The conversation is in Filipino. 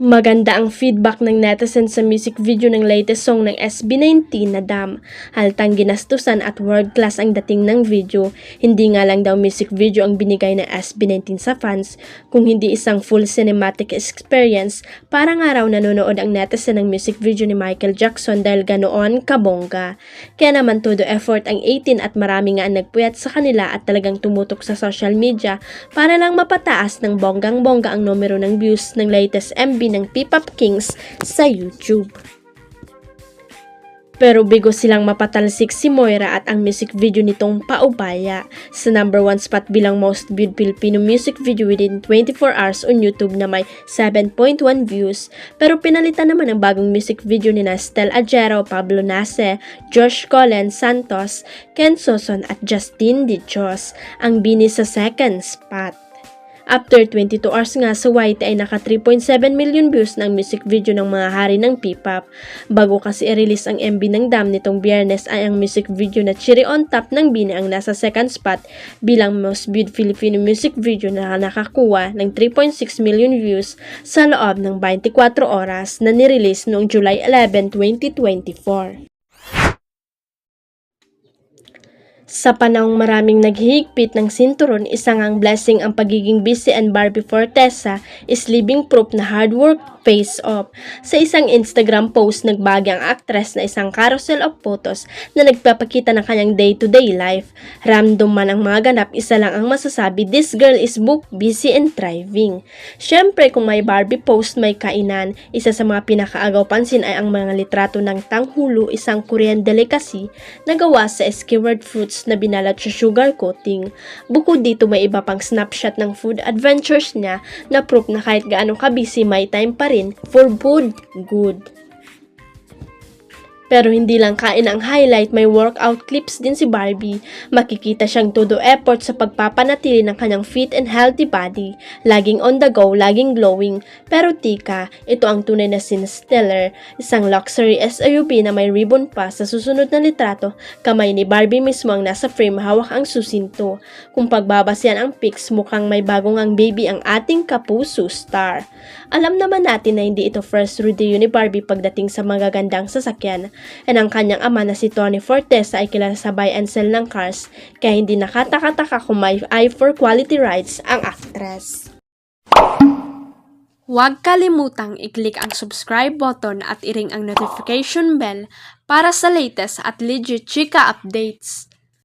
Maganda ang feedback ng netizens sa music video ng latest song ng SB19 na Dam. Haltang ginastusan at world class ang dating ng video. Hindi nga lang daw music video ang binigay ng SB19 sa fans, kung hindi isang full cinematic experience para nga raw nanonood ang netizen ng music video ni Michael Jackson dahil ganoon kabongga. Kaya naman todo effort ang 18 at marami nga ang nagpuyat sa kanila at talagang tumutok sa social media para lang mapataas ng bonggang-bongga ang numero ng views ng latest MV ng P-Pop Kings sa YouTube. Pero bigo silang mapatalsik si Moira at ang music video nitong Paubaya sa number 1 spot bilang most viewed Filipino music video within 24 hours on YouTube na may 7.1 views. Pero pinalitan naman ang bagong music video ni Nastel Ajero, Pablo Nase, Josh Colin Santos, Ken Soson at Justin Dichos ang bini sa second spot. After 22 hours nga sa YT ay naka 3.7 million views ng music video ng mga hari ng P-pop. Bago kasi i-release ang MB ng Dam nitong biyernes ay ang music video na Cherry on Top ng Bini ang nasa second spot bilang most viewed Filipino music video na nakakuha ng 3.6 million views sa loob ng 24 oras na nirelease noong July 11, 2024. Sa panahong maraming naghihigpit ng sinturon, isang ang blessing ang pagiging busy and Barbie Fortesa is living proof na hard work pays off. Sa isang Instagram post, nagbagi ang actress na isang carousel of photos na nagpapakita ng kanyang day-to-day life. Random man ang mga ganap, isa lang ang masasabi, this girl is book busy and thriving. Siyempre, kung may Barbie post, may kainan. Isa sa mga pinakaagaw pansin ay ang mga litrato ng tanghulo, isang Korean delicacy na gawa sa skewered fruits na binalat sa sugar coating. Bukod dito, may iba pang snapshot ng food adventures niya na proof na kahit gaano ka-busy, may time pa rin for food good. Pero hindi lang kain ang highlight, may workout clips din si Barbie. Makikita siyang todo effort sa pagpapanatili ng kanyang fit and healthy body. Laging on the go, laging glowing. Pero tika, ito ang tunay na sin Stellar, isang luxury SUV na may ribbon pa sa susunod na litrato. Kamay ni Barbie mismo ang nasa frame hawak ang susinto. Kung pagbabasyan ang pics, mukhang may bagong ang baby ang ating kapuso star. Alam naman natin na hindi ito first rodeo ni Barbie pagdating sa magagandang sasakyan and ang kanyang ama na si Tony Fortesa ay kilala sa buy and sell ng cars kaya hindi nakataka-taka kung may eye for quality rides ang actress. Huwag kalimutang i-click ang subscribe button at i-ring ang notification bell para sa latest at legit chika updates.